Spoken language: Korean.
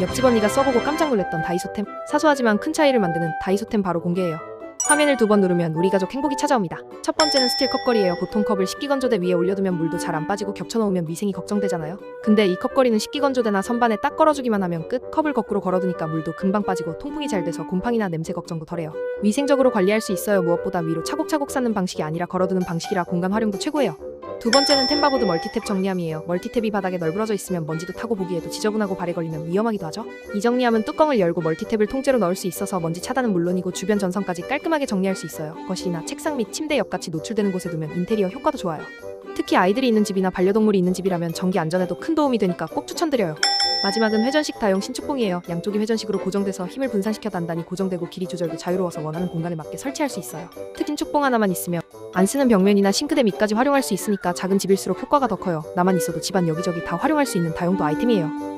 옆집 언니가 써보고 깜짝 놀랐던 다이소템. 사소하지만 큰 차이를 만드는 다이소템 바로 공개해요. 화면을 두 번 누르면 우리 가족 행복이 찾아옵니다. 첫 번째는 스틸 컵걸이에요. 보통 컵을 식기건조대 위에 올려두면 물도 잘 안 빠지고 겹쳐놓으면 위생이 걱정되잖아요. 근데 이 컵걸이는 식기건조대나 선반에 딱 걸어주기만 하면 끝. 컵을 거꾸로 걸어두니까 물도 금방 빠지고 통풍이 잘 돼서 곰팡이나 냄새 걱정도 덜해요. 위생적으로 관리할 수 있어요. 무엇보다 위로 차곡차곡 쌓는 방식이 아니라 걸어두는 방식이라 공간 활용도 최고예요 두 번째는 템바보드 멀티탭 정리함이에요. 멀티탭이 바닥에 널브러져 있으면 먼지도 타고 보기에도 지저분하고 발에 걸리면 위험하기도 하죠. 이 정리함은 뚜껑을 열고 멀티탭을 통째로 넣을 수 있어서 먼지 차단은 물론이고 주변 전선까지 깔끔하게 정리할 수 있어요. 거실이나 책상 및 침대 옆같이 노출되는 곳에 두면 인테리어 효과도 좋아요. 특히 아이들이 있는 집이나 반려동물이 있는 집이라면 전기 안전에도 큰 도움이 되니까 꼭 추천드려요. 마지막은 회전식 다용 신축봉이에요. 양쪽이 회전식으로 고정돼서 힘을 분산시켜 단단히 고정되고 길이 조절도 자유로워서 원하는 공간에 맞게 설치할 수 있어요. 특히 신축봉 하나만 있으면 안 쓰는 벽면이나 싱크대 밑까지 활용할 수 있으니까 작은 집일수록 효과가 더 커요. 나만 있어도 집안 여기저기 다 활용할 수 있는 다용도 아이템이에요.